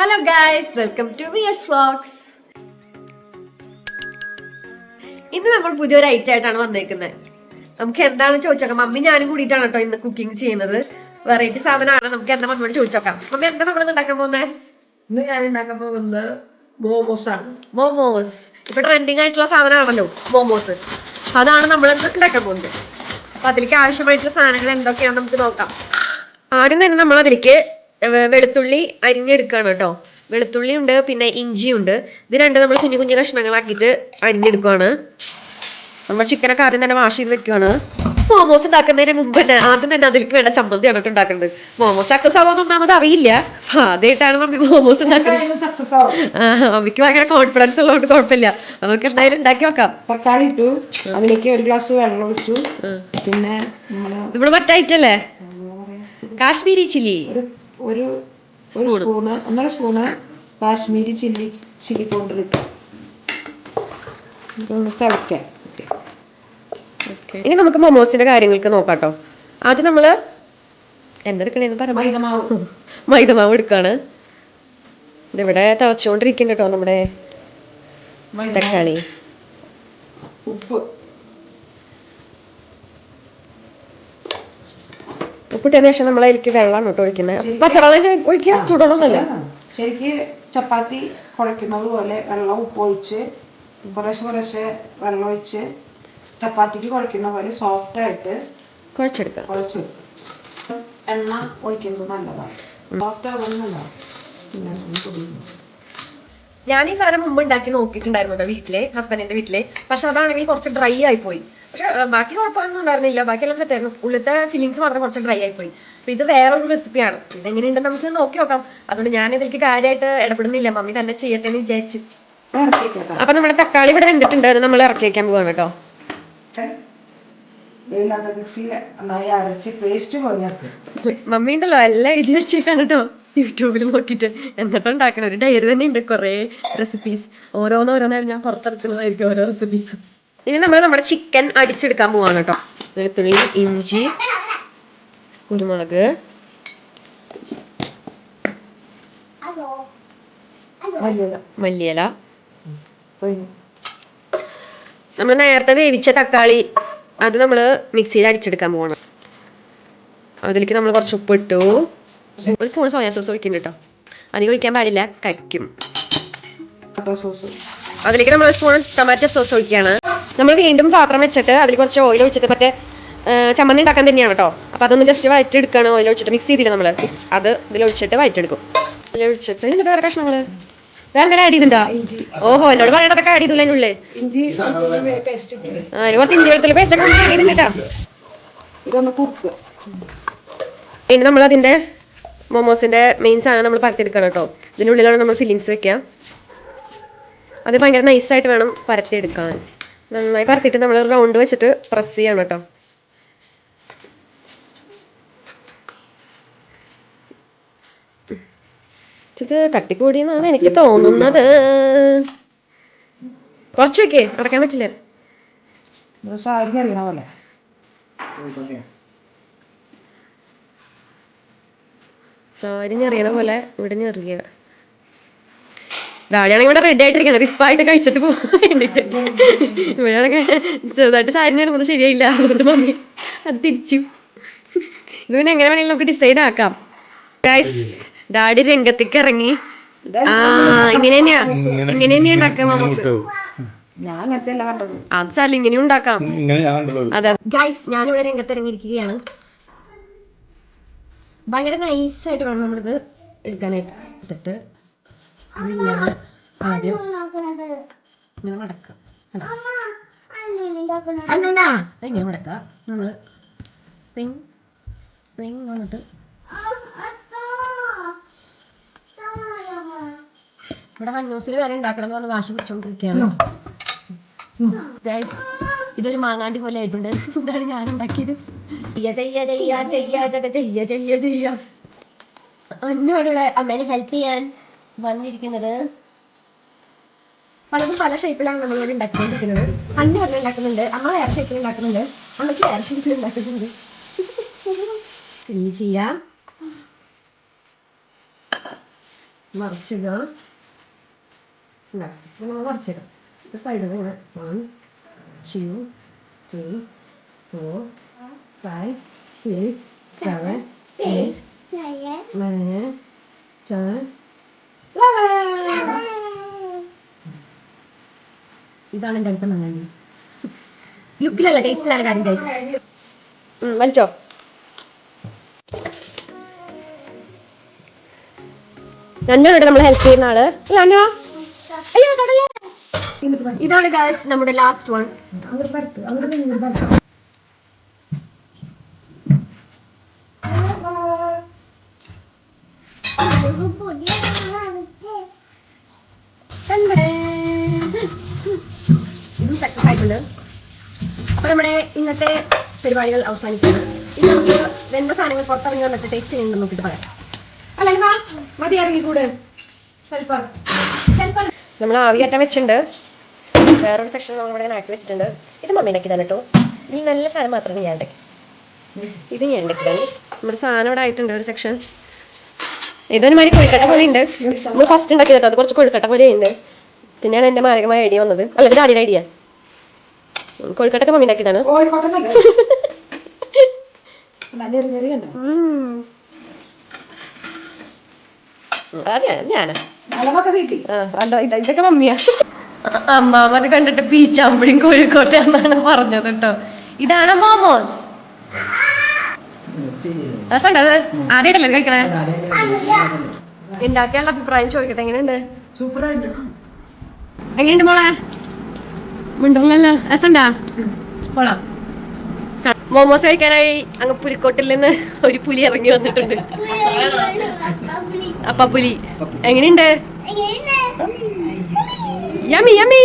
Hello guys welcome to V S vlogs ഇന്ന് നമ്മൾ പുതിയൊരു ഐറ്റം ആയിട്ടാണ് വന്നേക്കുന്നത്. നമുക്ക് എന്താണെന്ന് ചോദിച്ചോക്കാം. മമ്മി ഞാനും കൂടിയിട്ടാണ് കേട്ടോ ഇന്ന് കുക്കിംഗ് ചെയ്യുന്നത്. വെറൈറ്റി സാധനമാണ്. നമുക്ക് എന്താ മമ്മിയോട് ചോദിച്ചോക്കാം. മമ്മി എന്താ നമ്മൾ ഉണ്ടാക്കാൻ പോകുന്നത് ഇന്ന് ഞാൻ ഉണ്ടാക്കാൻ പോകുന്നത് മോമോസ് ആണ്. മോമോസ് ഇപ്പൊ ട്രെൻഡിങ് ആയിട്ടുള്ള സാധനമാണല്ലോ മോമോസ് അതാണ് നമ്മൾ ഉണ്ടാക്കാൻ പോകുന്നത്. അപ്പൊ അതിലേക്ക് ആവശ്യമായിട്ടുള്ള സാധനങ്ങൾ എന്തൊക്കെയാണെന്ന് നമുക്ക് നോക്കാം. ആദ്യം തന്നെ നമ്മൾ അതിലേക്ക് വെളുത്തുള്ളി അരിഞ്ഞെടുക്കുകയാണ് കേട്ടോ. വെളുത്തുള്ളി ഉണ്ട് പിന്നെ ഇഞ്ചി ഉണ്ട്. ഇത് രണ്ട് നമ്മൾ കുഞ്ഞു കുഞ്ഞു കഷ്ണങ്ങളാക്കിയിട്ട് അരിഞ്ഞെടുക്കുകയാണ് നമ്മൾ ചിക്കനൊക്കെ ആദ്യം തന്നെ വാഷ് ചെയ്ത് വെക്കുകയാണ് മോമോസ് ഉണ്ടാക്കുന്നതിന് മുമ്പ് തന്നെ ആദ്യം തന്നെ അതിലേക്ക് വേണ്ട ചമ്മന്തിയാണ് കേട്ടോ ഉണ്ടാക്കുന്നത് മോമോസ് സക്സസ് ആവാന്ന് ഒന്നാമത് അറിയില്ല. ആദ്യമായിട്ടാണ് മമ്മി മോമോസ് ഉണ്ടാക്കുന്നത്. സക്സസ് ആവും. മമ്മിക്ക് ഭയങ്കര കോൺഫിഡൻസ് ഉള്ളതുകൊണ്ട് കുഴപ്പമില്ല. നമുക്ക് എന്തായാലും ഉണ്ടാക്കി വെക്കാം. തക്കാളി ഇട്ടു. അതിലേക്ക് ഒരു ഗ്ലാസ് വെള്ളം ഒഴിച്ചു. പിന്നെ നമ്മൾ ഇവിടെ മറ്റായിട്ടല്ലേ കാശ്മീരി ചില്ലി. ഒരു ഒരു സ്പൂണ്. ഒന്നര spoon Kashmiri chilli chilli powder ഇട്ടു. ഇതൊന്ന് തിളയ്ക്കാം. ഇനി നമുക്ക് മൊമോസിന്റെ കാര്യങ്ങൾക്ക് നോക്കാട്ടോ. ആദ്യം നമ്മൾ എന്തെടുക്കണേന്ന് പറയാം മൈദമാവ്. മൈദമാവ് എടുക്കാണ്. ഇതിവിടെ തിളച്ചുകൊണ്ടിരിക്കുന്നുണ്ട് കേട്ടോ നമ്മുടെ തക്കാളി. ഉപ്പ്. ഉപ്പിട്ടതിന് ശേഷം നമ്മൾ അതിലേക്ക് വെള്ളമാണ് കേട്ടോ ഒഴിക്കുന്നത് പച്ചവെള്ളം ഒഴിക്കുക ചൂടണമെന്നല്ല ശരിക്ക് ചപ്പാത്തി കുഴക്കുന്നത് പോലെ വെള്ളം ഉപ്പ് ഒഴിച്ച് കുറേശ്ശെ കുറേശ്ശെ വെള്ളം ഒഴിച്ച് ചപ്പാത്തിക്ക് കുഴക്കുന്ന പോലെ സോഫ്റ്റ് ആയിട്ട് കുഴച്ചെടുക്കുക കുഴച്ച് എണ്ണ ഒഴിക്കുന്നത് നല്ലതാണ്. സോഫ്റ്റ് ആകുന്നത് നല്ലതാണ്. ഞാൻ ഈ സാധനം മുമ്പ് ഉണ്ടാക്കി നോക്കിയിട്ടുണ്ടായിരുന്നു വീട്ടിലെ ഹസ്ബൻഡിന്റെ വീട്ടിലെ. പക്ഷെ അതാണെങ്കിൽ കുറച്ച് ഡ്രൈ ആയി പോയി പക്ഷെ ബാക്കി കുഴപ്പമൊന്നും ഉണ്ടായിരുന്നില്ല. ബാക്കിയെല്ലാം സെറ്റായിരുന്നു ഉള്ളിലത്തെ ഫീലിങ്സ് മാത്രം കുറച്ച് ഡ്രൈ ആയി പോയി അപ്പൊ ഇത് വേറൊരു റെസിപ്പിയാണ് ഇതെങ്ങനെയുണ്ടെന്ന് നമുക്ക് നോക്കി നോക്കാം. അതുകൊണ്ട് ഞാൻ ഇതിലേക്ക് കാര്യമായിട്ട് ഇടപെടുന്നില്ല. മമ്മി തന്നെ ചെയ്യട്ടെ എന്ന് വിചാരിച്ചു. അപ്പൊ നമ്മുടെ തക്കാളി ഇവിടെ വെന്തിട്ടുണ്ട്. അത് നമ്മൾ ഇറക്കി വെക്കാൻ പോവാണ് കേട്ടോ. മിക്സിയിൽ നന്നായി അരച്ച് പേസ്റ്റ് മമ്മി ഉണ്ടല്ലോ എല്ലാം എഴുതി വെച്ചേക്കാണ് കേട്ടോ. യൂട്യൂബിൽ നോക്കിയിട്ട് എന്നിട്ട് ഉണ്ടാക്കണം ഒരു ഡയറി തന്നെ ഉണ്ട് കുറേ റെസിപ്പീസ് ഓരോന്നോരോന്നായിട്ട് ഞാൻ പുറത്തെടുക്കുന്നതായിരിക്കും ഓരോ റെസിപ്പീസ് ഇനി നമ്മൾ നമ്മുടെ ചിക്കൻ അടിച്ചെടുക്കാൻ പോവാണ് കേട്ടോ. വെളുത്തുള്ളി ഇഞ്ചി കുരുമുളക്. മല്ലിയല. നമ്മൾ നേരത്തെ വേവിച്ച തക്കാളി അത് നമ്മൾ മിക്സിയിൽ അടിച്ചെടുക്കാൻ പോവാണ്. അതിലേക്ക് നമ്മൾ കുറച്ച് ഉപ്പ് ഇട്ടു ഒരു സ്പൂൺ സോയാ സോസ് ഒഴിക്കുന്നുണ്ട് കേട്ടോ അധികം ഒഴിക്കാൻ പാടില്ല. കയ്ക്കും അതിലേക്ക് നമ്മൾ സ്പൂൺ ടൊമാറ്റോ സോസ് ഒഴിക്കുകയാണ്. നമ്മൾ വീണ്ടും പാത്രം വെച്ചിട്ട് അതിൽ കുറച്ച് ഓയിൽ ഒഴിച്ചിട്ട് മറ്റേ ചമ്മന്തി ഉണ്ടാക്കാൻ തന്നെയാണ് കേട്ടോ അപ്പോൾ അതൊന്ന് ജസ്റ്റ് വയറ്റെടുക്കുകയാണ് ഓയിൽ ഒഴിച്ചിട്ട് മിക്സ് ചെയ്തില്ല നമ്മൾ അത് ഇതിൽ ഒഴിച്ചിട്ട് വയറ്റെടുക്കും ഇതിൽ ഒഴിച്ചിട്ട് എന്നിട്ട് വേറെ കഷ്ണങ്ങൾ വേറെ എന്തെങ്കിലും ആഡ് ചെയ്തിട്ടുണ്ടോ? ഓഹോ എന്നോട് പറയണതൊക്കെ ആഡ് ചെയ്തില്ല ഇട്ടില്ലേ ആ കുറച്ച് ഇഞ്ചി വെളുത്തുള്ളി പേസ്റ്റ് ഒക്കെ ഇനി നമ്മൾ അതിന്റെ മൊമോസിന്റെ മെയിൻ സാധനം നമ്മൾ പരത്തിയെടുക്കണം കേട്ടോ. ഇതിനുള്ളിലാണ് നമ്മൾ ഫില്ലിങ്സ് വെക്കുക. അത് ഭയങ്കര നൈസായിട്ട് വേണം പരത്തിയെടുക്കാൻ. നന്നായി പരത്തിയിട്ട് നമ്മൾ റൗണ്ട് വെച്ചിട്ട് പ്രസ് ചെയ്യണം കേട്ടോ. ഇത് കട്ടിക്കൂടി എന്നാണ് എനിക്ക് തോന്നുന്നത്. കുറച്ച് വെക്കേ അടക്കാൻ പറ്റില്ല. പോലെ. സാരി ഞെറിയണ പോലെ ഇവിടെ ഞെറിയ ഡാഡിയാണെങ്കിൽ ഇവിടെ റെഡി ആയിട്ടിരിക്കണം. റിപ്പായിട്ട് കഴിച്ചിട്ട് പോകാൻ വേണ്ടിട്ട്. ഇവിടെയാണെങ്കിൽ ചെറുതായിട്ട് സാരി ഞെറുമ്പോൾ ശരിയായില്ല. അതുകൊണ്ട് മമ്മി അത് തിരിച്ചു. ഇത് പിന്നെ എങ്ങനെ വേണമെങ്കിലും നമുക്ക് ഡിസൈഡ് ആക്കാം. ഗൈസ് ഡാഡി രംഗത്തേക്ക് ഇറങ്ങി. ആ ഇങ്ങനെ തന്നെയാ. ഇങ്ങനെ തന്നെയാ ഉണ്ടാക്കാം മമ്മൂസ് അത് ഉണ്ടാക്കാം. അതെ. ഗൈസ് ഞാനിവിടെ രംഗത്ത് ഇറങ്ങിയിരിക്കുകയാണ് ഭയങ്കര നൈസായിട്ട് വേണം നമ്മളിത് എടുക്കാനായിട്ട് ആദ്യം ഇങ്ങനെ മടക്കാം ഇങ്ങനെ മടക്കാം നമ്മൾ പിങ് പിങ് വന്നിട്ട് ഇവിടെ ഹന്നൂസിൽ വരെ ഉണ്ടാക്കണം എന്ന് പറഞ്ഞ് വാശി പിടിച്ചോണ്ടിരിക്കുകയാണ്. ഇതൊരു മാങ്ങാണ്ടി പോലെ ആയിട്ടുണ്ട്. ഇതാണ് ഞാൻ ഉണ്ടാക്കിയത്. എന്നോടുള്ള അമ്മേനെ ഹെൽപ്പ് ചെയ്യാൻ വന്നിരിക്കുന്നത്. പലതും പല ഷേപ്പിലാണ് നമ്മളോട് ഉണ്ടാക്കിക്കൊണ്ടിരിക്കുന്നത്. അന്ന വല്ല ഉണ്ടാക്കുന്നുണ്ട് അമ്മ വേറെ ഷേപ്പിൽ ഉണ്ടാക്കുന്നുണ്ട് അമ്മച്ച് വേറെ ഷേപ്പിൽ ഉണ്ടാക്കുന്നുണ്ട്. പിന്നെ ചെയ്യാം. മറിച്ചിടുക നമ്മൾ മറിച്ചിടാം സൈഡിൽ one two three four five six seven eight nine ten ഇതാണ് എന്റെ അടുത്ത മണ്ണി ലുക്കിലല്ല ടേസ്റ്റിലാണ് കാര്യം ഗൈസ് വലിച്ചോ. രണ്ടുപേരുടെ നമ്മൾ ഹെൽപ്പ് ചെയ്യുന്ന ആൾ. അല്ല അന്നോ അയ്യോ ഇതാണ് ഗൈസ് നമ്മുടെ ലാസ്റ്റ് വൺ ഇതും സക്സസ് ആയിട്ടുണ്ട് അപ്പൊ നമ്മുടെ ഇന്നത്തെ പരിപാടികൾ അവസാനിക്കുന്നു. ഇനി നമുക്ക് വെന്ത സാധനങ്ങൾ പുറത്തിറങ്ങി വന്നിട്ട് ടേസ്റ്റ് ചെയ്യുന്നുണ്ട് നോക്കിട്ട് പറയാം. അല്ല മതി ഇറങ്ങി നമ്മൾ ആവിയാറ്റം വെച്ചിട്ടുണ്ട്. വേറൊരു സെക്ഷൻ നമ്മളിവിടെ ഇങ്ങനെ ആക്കി വെച്ചിട്ടുണ്ട്. ഇത് മമ്മി ഉണ്ടാക്കിയതാണ് കേട്ടോ. ഈ നല്ല സാധനം മാത്രമേ ഞാൻ ഉണ്ടാക്കി. ഇത് ഞാൻ ഉണ്ടാക്കിയതാണ്. നമ്മുടെ സാധനം ഇവിടെ ആയിട്ടുണ്ട് ഒരു സെക്ഷൻ ഇതൊരു മാതിരി കൊഴുക്കട്ട പോലെ ഉണ്ട് നമ്മൾ ഫസ്റ്റ് ഉണ്ടാക്കിയത് കേട്ടോ അത് കുറച്ച് കൊഴുക്കട്ട പോലെ ഉണ്ട് പിന്നെയാണ് എന്റെ മാരകമായ ഐഡിയ വന്നത്. അല്ല ഇത് ആടിയുടെ ഐഡിയ കൊഴുക്കട്ടൊക്കെ മമ്മി ഉണ്ടാക്കിയതാണ് ഇതൊക്കെ മമ്മിയാ. അമ്മാമത് കണ്ടിട്ട് പീച്ചാമ്പടിയും കോഴിക്കോട്ടെ എന്നാണ് പറഞ്ഞത് കേട്ടോ. ഇതാണ് മോമോസ്. രസമുണ്ട്. അത് ആദ്യമായിട്ടല്ലേ കഴിക്കണേ? ഉണ്ടാക്കിയുള്ള അഭിപ്രായം ചോദിക്കട്ടെ എങ്ങനെയുണ്ട്? സൂപ്പറായിട്ട് എങ്ങനെയുണ്ട് മോളെ? മിണ്ടല്ലോ രസണ്ടാ കൊള്ളാം. മോമോസ് കഴിക്കാനായി അങ്ങ് പുലിക്കോട്ടിൽ നിന്ന് ഒരു പുലി ഇറങ്ങി വന്നിട്ടുണ്ട്. അപ്പ പുലി. എങ്ങനെയുണ്ട്? Yummy yummy